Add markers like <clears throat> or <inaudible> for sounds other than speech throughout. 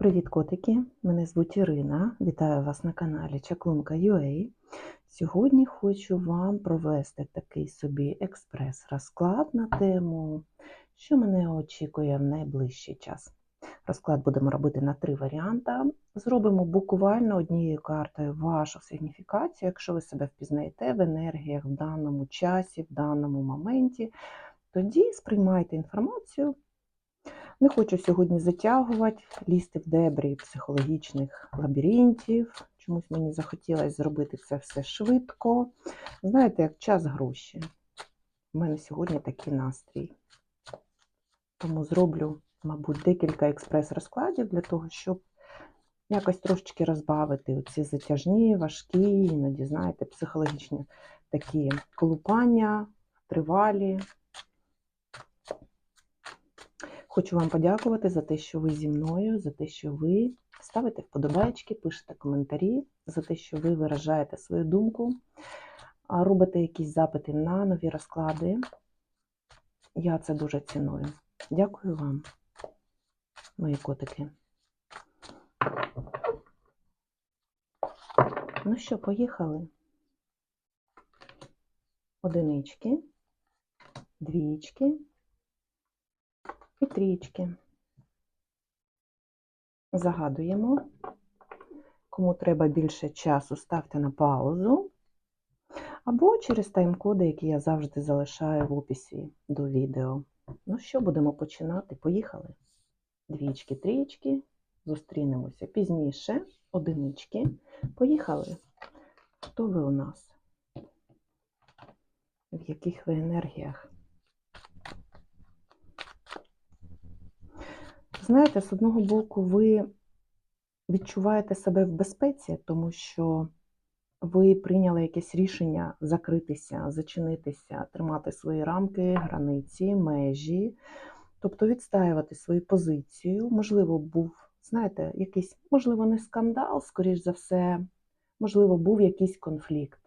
Привіт, котики! Мене звуть Ірина. Вітаю вас на каналі Чаклунка.ua. Сьогодні хочу вам провести такий собі експрес-розклад на тему, що мене очікує в найближчий час. Розклад будемо робити на три варіанти. Зробимо буквально однією картою вашу сигніфікацію, якщо ви себе впізнаєте в енергіях в даному часі, в даному моменті. Тоді сприймайте інформацію. Не хочу сьогодні затягувати, лізти в дебрі психологічних лабіринтів. Чомусь мені захотілося зробити це все швидко. Знаєте, як час гроші. У мене сьогодні такий настрій. Тому зроблю, мабуть, декілька експрес-розкладів для того, щоб якось трошечки розбавити оці затяжні, важкі, іноді, знаєте, психологічні такі колупання, тривалі. Хочу вам подякувати за те, що ви зі мною, за те, що ви ставите вподобайки, пишете коментарі, за те, що ви виражаєте свою думку, робите якісь запити на нові розклади. Я це дуже ціную. Дякую вам, мої котики. Ну що, поїхали? Одинички, двічки і трічки. Загадуємо. Кому треба більше часу, ставте на паузу. Або через тайм-коди, які я завжди залишаю в описі до відео. Ну що, будемо починати? Поїхали. Двічки, трічки. Зустрінемося пізніше. Одинички. Поїхали. Хто ви у нас? В яких ви енергіях? Знаєте, з одного боку, ви відчуваєте себе в безпеці, тому що ви прийняли якесь рішення закритися, зачинитися, тримати свої рамки, границі, межі, тобто відстаювати свою позицію. Можливо, був, знаєте, якийсь, можливо, не скандал, скоріш за все, можливо, був якийсь конфлікт.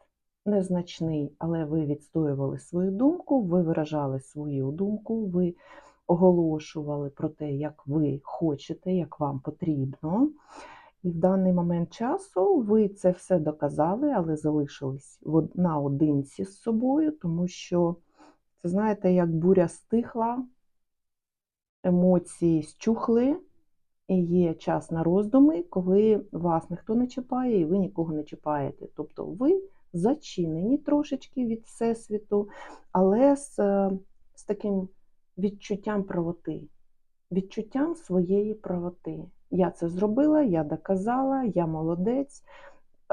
Незначний, але ви відстоювали свою думку, ви виражали свою думку, ви оголошували про те, як ви хочете, як вам потрібно. І в даний момент часу ви це все доказали, але залишились наодинці з собою, тому що, це знаєте, як буря стихла, емоції щухли, і є час на роздуми, коли вас ніхто не чіпає, і ви нікого не чіпаєте. Тобто ви зачинені трошечки від Всесвіту, але з, з таким відчуттям правоти, відчуттям своєї правоти. Я це зробила, я доказала, я молодець.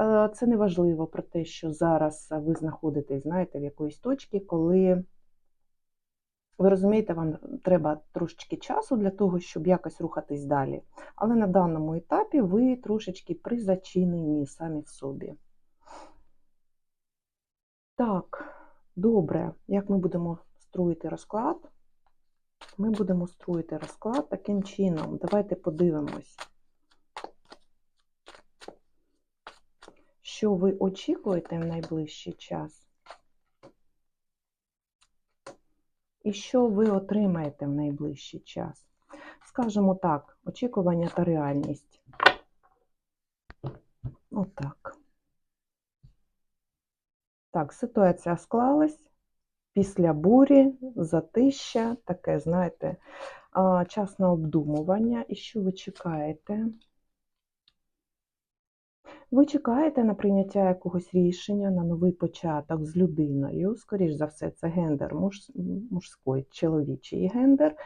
Е, це не важливо про те, що зараз ви знаходитесь, знаєте, в якоїсь точці, коли ви розумієте, вам треба трошечки часу для того, щоб якось рухатись далі. Але на даному етапі ви трошечки призачинені самі в собі. Так, добре, як ми будемо строїти розклад? Ми будемо строїти розклад таким чином. Давайте подивимось, що ви очікуєте в найближчий час, і що ви отримаєте в найближчий час. Скажемо так, очікування та реальність. Отак. Так, ситуація склалась після бурі, затища, таке, знаєте, час на обдумування. І що ви чекаєте? Ви чекаєте на прийняття якогось рішення, на новий початок з людиною. Скоріш за все, це гендер муж, мужський, чоловічий гендер.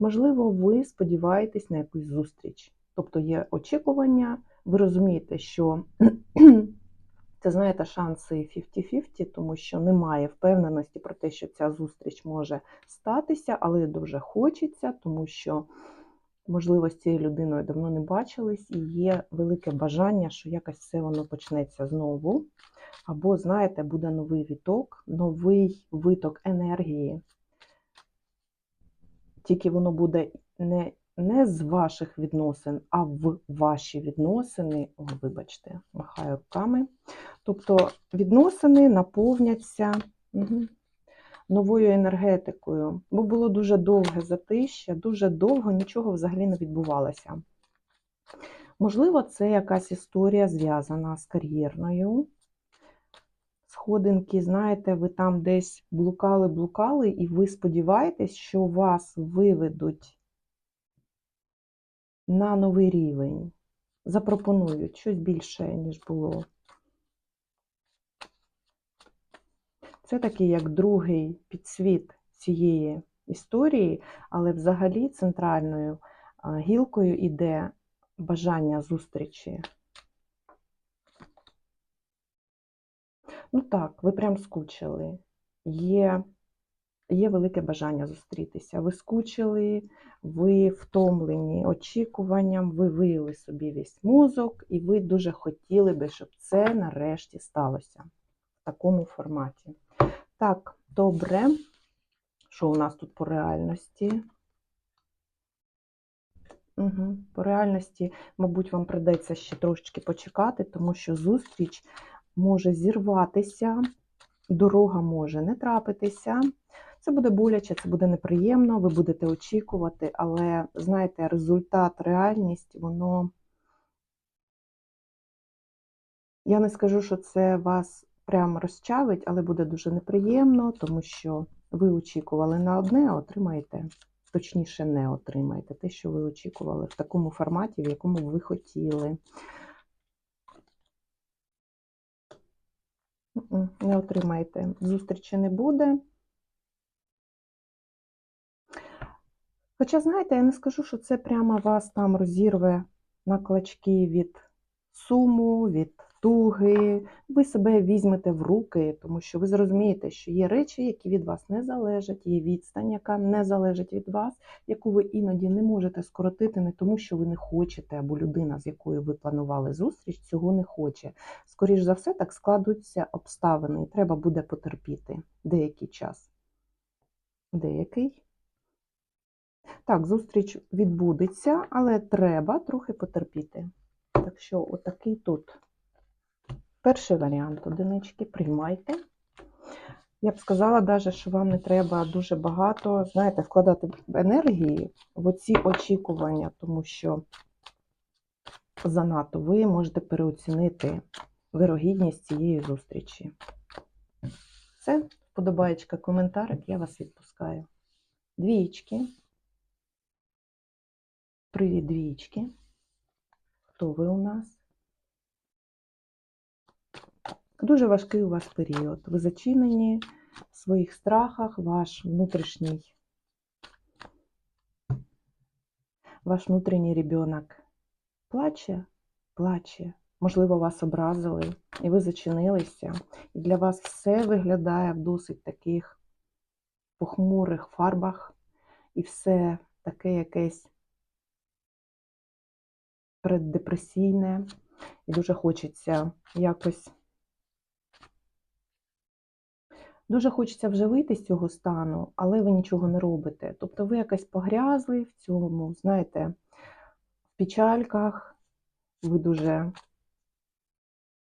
Можливо, ви сподіваєтесь на якусь зустріч. Тобто є очікування, ви розумієте, що це, знаєте, шанси 50-50, тому що немає впевненості про те, що ця зустріч може статися, але дуже хочеться, тому що, можливо, з цією людиною давно не бачились, і є велике бажання, що якось все воно почнеться знову. Або, знаєте, буде новий віток, новий виток енергії. Тільки воно буде не не з ваших відносин, а в ваші відносини, о, вибачте, махаю руками. Тобто відносини наповняться угу, новою енергетикою, бо було дуже довге затища, дуже довго нічого взагалі не відбувалося. Можливо, це якась історія зв'язана з кар'єрною. Сходинки, знаєте, ви там десь блукали-блукали, і ви сподіваєтесь, що вас виведуть на новий рівень, запропонують щось більше, ніж було. Це такий як другий підсвіт цієї історії, але взагалі центральною гілкою іде бажання зустрічі. Ну так, ви прям скучили. Є, є велике бажання зустрітися. Ви скучили, ви втомлені очікуванням, ви виїли собі весь мозок, і ви дуже хотіли би, щоб це нарешті сталося в такому форматі. Так, добре. Що у нас тут по реальності? Угу. По реальності, мабуть, вам придеться ще трошечки почекати, тому що зустріч може зірватися, дорога може не трапитися. Це буде боляче, це буде неприємно, ви будете очікувати, але, знаєте, результат, реальність, воно. Я не скажу, що це вас прямо розчавить, але буде дуже неприємно, тому що ви очікували на одне, а отримаєте, точніше, не отримаєте те, що ви очікували в такому форматі, в якому ви хотіли. Не отримаєте. Зустрічі не буде. Хоча, знаєте, я не скажу, що це прямо вас там розірве на клочки від суму, від туги. Ви себе візьмете в руки, тому що ви зрозумієте, що є речі, які від вас не залежать, є відстань, яка не залежить від вас, яку ви іноді не можете скоротити, не тому, що ви не хочете, або людина, з якою ви планували зустріч, цього не хоче. Скоріш за все, так складуться обставини, і треба буде потерпіти деякий час. Деякий. Так, зустріч відбудеться, але треба трохи потерпіти. Так що, отакий тут перший варіант одинички, приймайте. Я б сказала, навіть, що вам не треба дуже багато, знаєте, вкладати енергії в оці очікування, тому що занадто ви можете переоцінити вирогідність цієї зустрічі. Все, вподобаєчка, коментарик, я вас відпускаю. Двічки. Привіт, двічки. Хто ви у нас? Дуже важкий у вас період. Ви зачинені в своїх страхах, ваш внутрішній, ваш внутрішній ребенок плаче, плаче. Можливо, вас образили, і ви зачинилися. І для вас все виглядає в досить таких похмурих фарбах, і все таке якесь переддепресійне, і дуже хочеться якось. Дуже хочеться вже вийти з цього стану, але ви нічого не робите. Тобто ви якось погрязли в цьому, знаєте, в печальках, ви дуже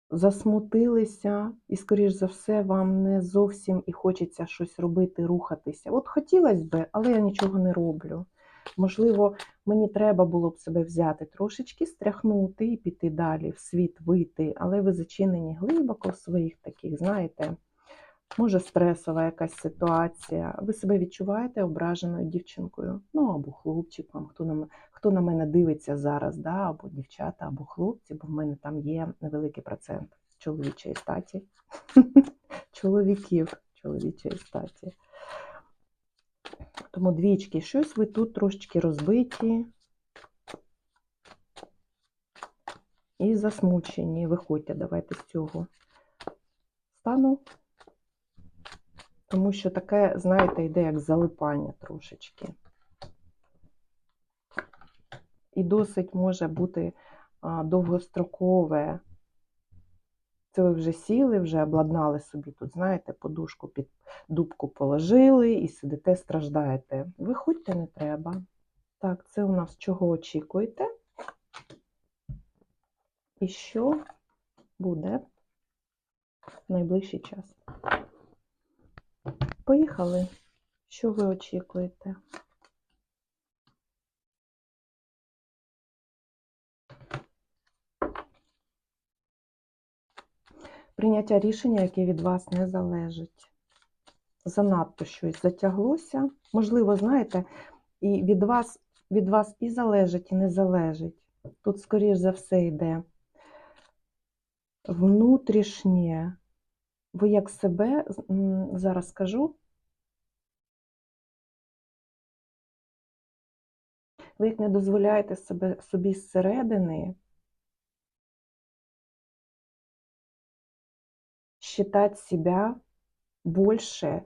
засмутилися, і, скоріш за все, вам не зовсім і хочеться щось робити, рухатися. От хотілося б, але я нічого не роблю. Можливо, мені треба було б себе взяти трошечки, стряхнути і піти далі, в світ вийти, але ви зачинені глибоко в своїх таких, знаєте, може, стресова якась ситуація. Ви себе відчуваєте ображеною дівчинкою, ну або хлопчиком, хто на хто на мене дивиться зараз, да, або дівчата, або хлопці, бо в мене там є невеликий процент чоловічої статі, <laughs> чоловіків чоловічої статі. Тому двічки, щось ви тут трошечки розбиті і засмучені. Виходьте, давайте з цього стану. Тому що таке, знаєте, йде як залипання трошечки. І досить може бути довгострокове. Це ви вже сіли, вже обладнали собі тут, знаєте, подушку під дубку положили і сидите, страждаєте. Виходьте не треба. Так, це у нас чого очікуєте? І що буде в найближчий час? Поїхали. Що ви очікуєте? Прийняття рішення, яке від вас не залежить. Занадто щось затяглося. Можливо, знаєте, і від вас, від вас і залежить, і не залежить. Тут, скоріш за все, йде внутрішнє. Ви як себе, зараз скажу, ви як не дозволяєте собі зсередини считать себя більше,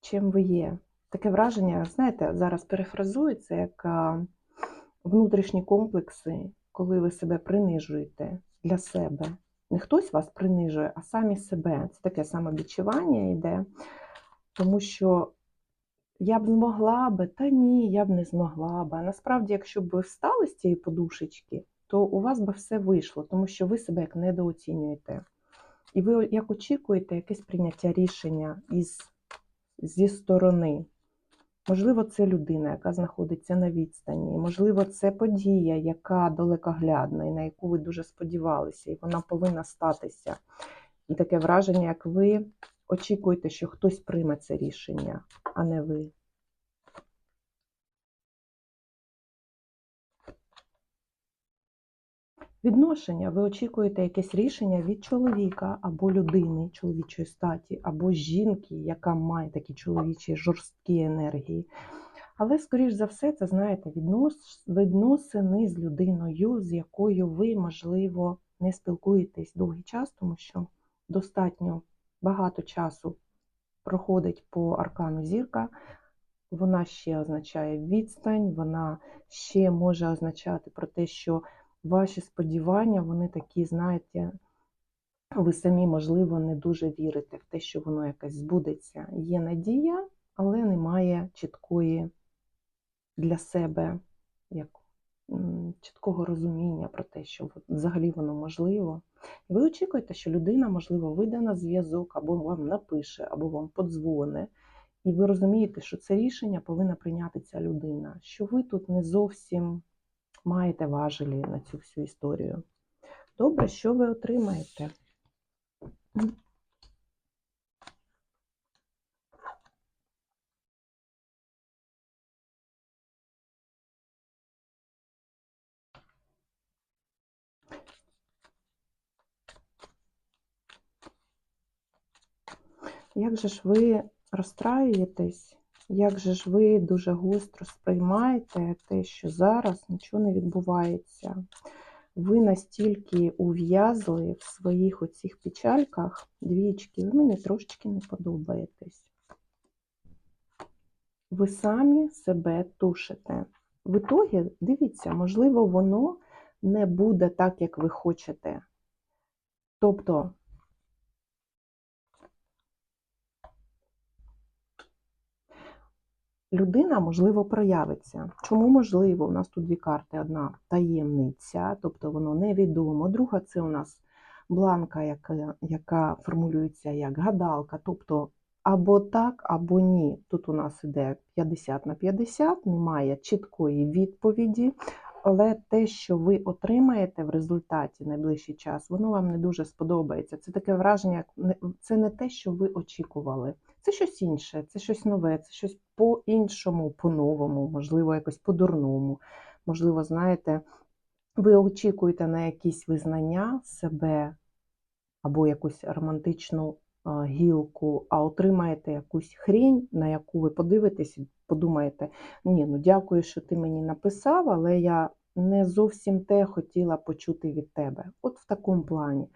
чим ви є. Таке враження, знаєте, зараз перефразується як внутрішні комплекси, коли ви себе принижуєте для себе. Не хтось вас принижує, а самі себе. Це таке самовідчування йде, тому що я б змогла би, та ні, я б не змогла би. Насправді, якщо б ви встали з цієї подушечки, то у вас би все вийшло, тому що ви себе як недооцінюєте. І ви як очікуєте якесь прийняття рішення із, зі сторони. Можливо, це людина, яка знаходиться на відстані, можливо, це подія, яка далекоглядна, і на яку ви дуже сподівалися, і вона повинна статися. І таке враження, як ви очікуєте, що хтось прийме це рішення, а не ви. Відношення. Ви очікуєте якесь рішення від чоловіка або людини чоловічої статі, або жінки, яка має такі чоловічі жорсткі енергії. Але, скоріш за все, це, знаєте, віднос, відносини з людиною, з якою ви, можливо, не спілкуєтесь довгий час, тому що достатньо багато часу проходить по аркану зірка. Вона ще означає відстань, вона ще може означати про те, що ваші сподівання, вони такі, знаєте, ви самі, можливо, не дуже вірите в те, що воно якось збудеться. Є надія, але немає чіткої для себе як, чіткого розуміння про те, що взагалі воно можливо. І ви очікуєте, що людина, можливо, вийде на зв'язок, або вам напише, або вам подзвоне. І ви розумієте, що це рішення повинна прийняти ця людина, що ви тут не зовсім маєте важелі на цю всю історію. Добре, що ви отримаєте? Як же ж ви розстраюєтесь? Як же ж ви дуже гостро сприймаєте те, що зараз нічого не відбувається? Ви настільки ув'язли в своїх оцих печальках, двічки, ви мені трошечки не подобаєтесь. Ви самі себе тушите. В ітогі, дивіться, можливо, воно не буде так, як ви хочете. Тобто, людина, можливо, проявиться. Чому можливо? У нас тут дві карти: одна таємниця, тобто воно невідомо. Друга це у нас бланка, яка, яка формулюється як гадалка, тобто або так, або ні. Тут у нас іде 50 на 50, немає чіткої відповіді. Але те, що ви отримаєте в результаті найближчий час, воно вам не дуже сподобається. Це таке враження, як це не те, що ви очікували. Це щось інше, це щось нове, це щось по-іншому, по-новому, можливо, якось по-дурному. Можливо, знаєте, ви очікуєте на якісь визнання себе або якусь романтичну гілку, а отримаєте якусь хрінь, на яку ви подивитесь і подумаєте, ні, ну дякую, що ти мені написав, але я не зовсім те хотіла почути від тебе. От в такому плані.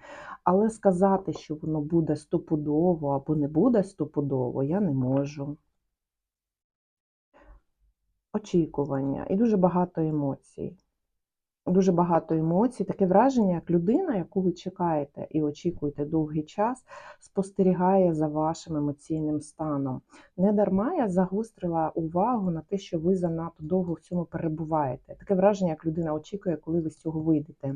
Але сказати, що воно буде стопудово або не буде стопудово, я не можу. Очікування і дуже багато емоцій дуже багато емоцій, таке враження, як людина, яку ви чекаєте і очікуєте довгий час, спостерігає за вашим емоційним станом. Не дарма я загострила увагу на те, що ви занадто довго в цьому перебуваєте. Таке враження, як людина очікує, коли ви з цього вийдете.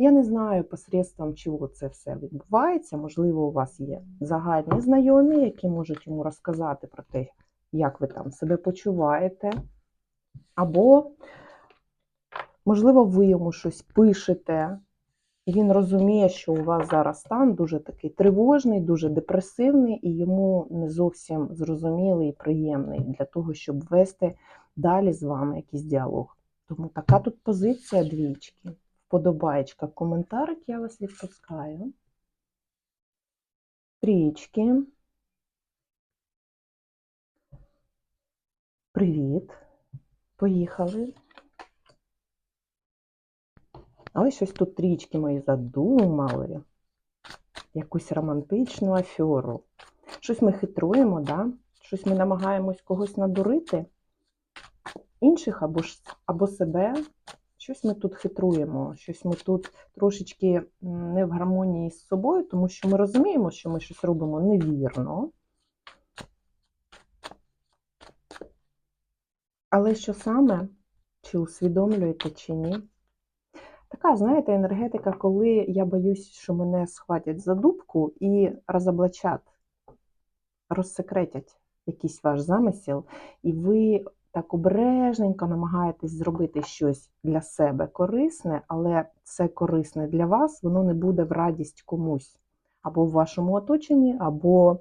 Я не знаю посредством чого це все відбувається. Можливо, у вас є загальні знайомі, які можуть йому розказати про те, як ви там себе почуваєте. Або Можливо, ви йому щось пишете, він розуміє, що у вас зараз стан дуже такий тривожний, дуже депресивний, і йому не зовсім зрозумілий і приємний для того, щоб вести далі з вами якийсь діалог. Тому така тут позиція двічки. Вподобаєчка, коментарик я вас відпускаю. Трічки. Привіт. Поїхали. Ой, щось тут трічки мої задумали. Якусь романтичну аферу. Щось ми хитруємо, да? щось ми намагаємось когось надурити, інших або, ж, або себе. Щось ми тут хитруємо, щось ми тут трошечки не в гармонії з собою, тому що ми розуміємо, що ми щось робимо невірно. Але що саме, чи усвідомлюєте, чи ні? Така, знаєте, енергетика, коли я боюсь, що мене схватять за дубку і розоблачать, розсекретять якийсь ваш замисел, і ви так обережненько намагаєтесь зробити щось для себе корисне, але це корисне для вас, воно не буде в радість комусь. Або в вашому оточенні, або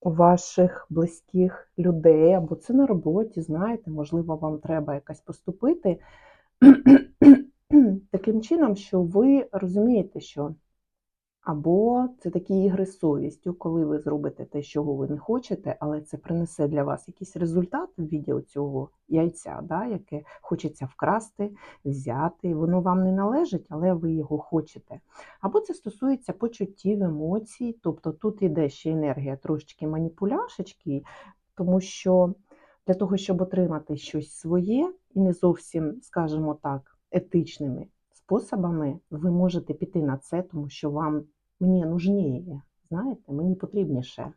у ваших близьких людей, або це на роботі, знаєте, можливо, вам треба якась поступити <clears throat> таким чином, що ви розумієте, що або це такі ігри з совістю, коли ви зробите те, чого ви не хочете, але це принесе для вас якийсь результат в віді цього яйця, да, яке хочеться вкрасти, взяти. Воно вам не належить, але ви його хочете. Або це стосується почуттів, емоцій, тобто тут іде ще енергія трошечки маніпуляшечки, тому що для того, щоб отримати щось своє і не зовсім, скажімо так, етичними способами, ви можете піти на це, тому що вам мені нужніє, знаєте, мені потрібніше.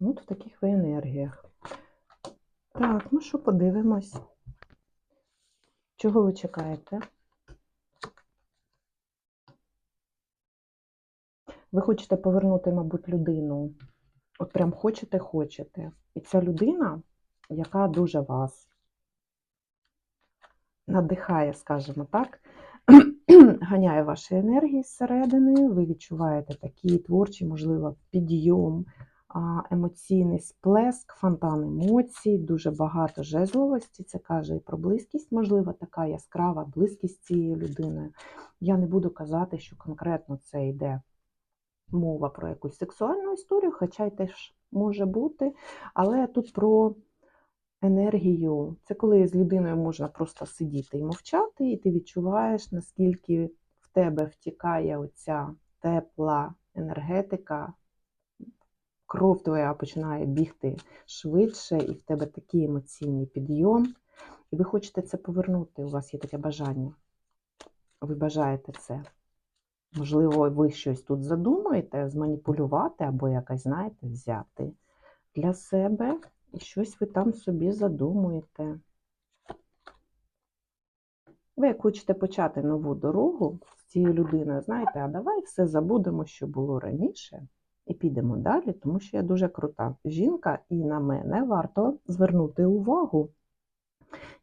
От в таких ви енергіях. Так, ну що, подивимось. Чого ви чекаєте? Ви хочете повернути, мабуть, людину. От прям хочете, хочете. І ця людина, яка дуже вас надихає, скажімо так, <clears throat> ганяє ваші енергії зсередини, ви відчуваєте такий творчий, можливо, підйом, емоційний сплеск, фонтан емоцій, дуже багато жезловості. Це каже і про близькість, можливо, така яскрава близькість цієї людини. Я не буду казати, що конкретно це йде мова про якусь сексуальну історію, хоча й теж може бути, але тут про енергію. Це коли з людиною можна просто сидіти і мовчати, і ти відчуваєш, наскільки в тебе втікає оця тепла енергетика, кров твоя починає бігти швидше, і в тебе такий емоційний підйом. І ви хочете це повернути, у вас є таке бажання. Ви бажаєте це. Можливо, ви щось тут задумаєте, зманіпулювати або якось, знаєте, взяти для себе і щось ви там собі задумуєте. Ви як хочете почати нову дорогу з цією людиною, знаєте, а давай все забудемо, що було раніше, і підемо далі, тому що я дуже крута жінка, і на мене варто звернути увагу.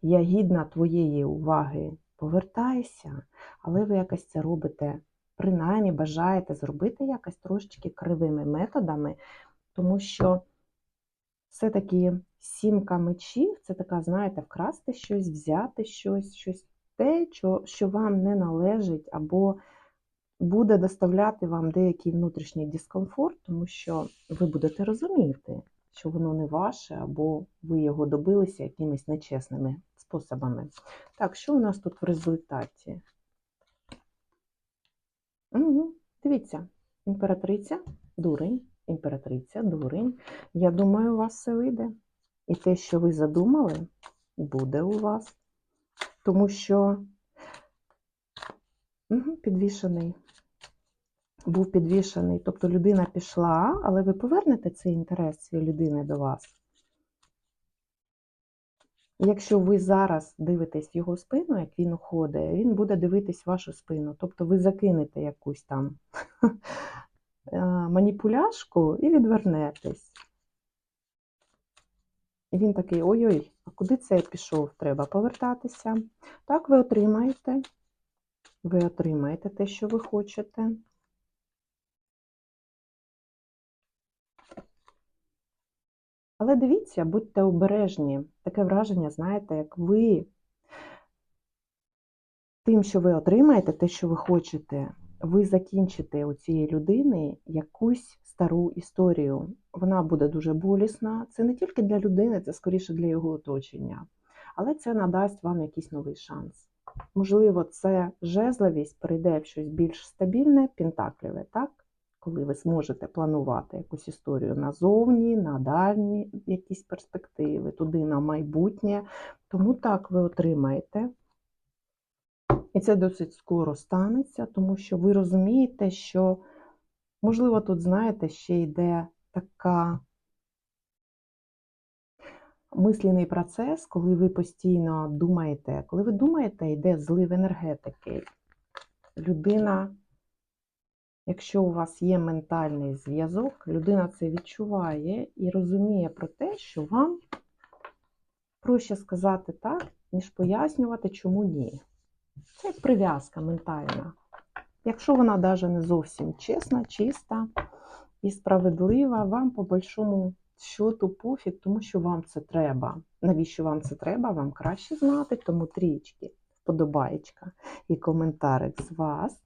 Я гідна твоєї уваги, повертайся, але ви якось це робите принаймні бажаєте зробити якось трошечки кривими методами, тому що все-таки сімка мечів це така, знаєте, вкрасти щось, взяти щось, щось те, що, вам не належить, або буде доставляти вам деякий внутрішній дискомфорт, тому що ви будете розуміти, що воно не ваше, або ви його добилися якимись нечесними способами. Так, що у нас тут в результаті? Угу. Дивіться, імператриця, дурень, імператриця, дурень. Я думаю, у вас все вийде. І те, що ви задумали, буде у вас. Тому що угу, підвішений, був підвішений. Тобто людина пішла, але ви повернете цей інтерес цієї людини до вас. Якщо ви зараз дивитесь його спину, як він уходить, він буде дивитись вашу спину. Тобто ви закинете якусь там <laughs> е, маніпуляшку і відвернетесь. І він такий: ой-ой, а куди це я пішов? Треба повертатися. Так, ви отримаєте. Ви отримаєте те, що ви хочете. Але дивіться, будьте обережні. Таке враження, знаєте, як ви тим, що ви отримаєте, те, що ви хочете, ви закінчите у цієї людини якусь стару історію. Вона буде дуже болісна. Це не тільки для людини, це скоріше для його оточення. Але це надасть вам якийсь новий шанс. Можливо, це жезловість перейде в щось більш стабільне, пентакліве, так? Коли ви зможете планувати якусь історію назовні, на дальні якісь перспективи, туди на майбутнє. Тому так ви отримаєте. І це досить скоро станеться, тому що ви розумієте, що, можливо, тут, знаєте, ще йде така мислений процес, коли ви постійно думаєте, коли ви думаєте, йде злив енергетики. Людина, якщо у вас є ментальний зв'язок, людина це відчуває і розуміє про те, що вам проще сказати так, ніж пояснювати, чому ні. Це як прив'язка ментальна. Якщо вона навіть не зовсім чесна, чиста і справедлива, вам по большому счету пофіг, тому що вам це треба. Навіщо вам це треба? Вам краще знати, тому трічки, вподобаєчка і коментарик з вас.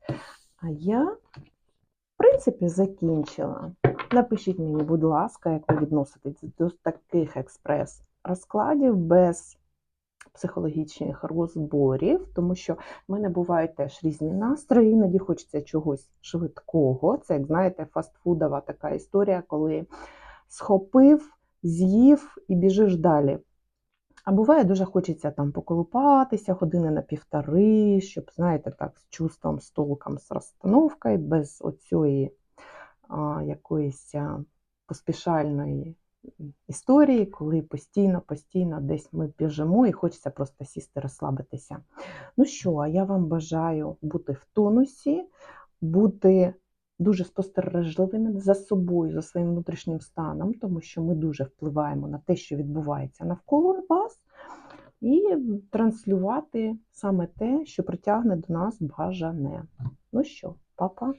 А я, в принципі, закінчила. Напишіть мені, будь ласка, як ви відноситесь до таких експрес-розкладів без психологічних розборів, тому що в мене бувають теж різні настрої, іноді хочеться чогось швидкого. Це, як знаєте, фастфудова така історія, коли схопив, з'їв і біжиш далі. А буває, дуже хочеться там поколупатися години на півтори, щоб, знаєте, так, з чувством, з толком, з розстановкою, без оцієї якоїсь поспішальної історії, коли постійно, постійно десь ми біжимо і хочеться просто сісти, розслабитися. Ну що, а я вам бажаю бути в тонусі, бути дуже спостережливими за собою, за своїм внутрішнім станом, тому що ми дуже впливаємо на те, що відбувається навколо вас, і транслювати саме те, що притягне до нас бажане. Ну що, папа?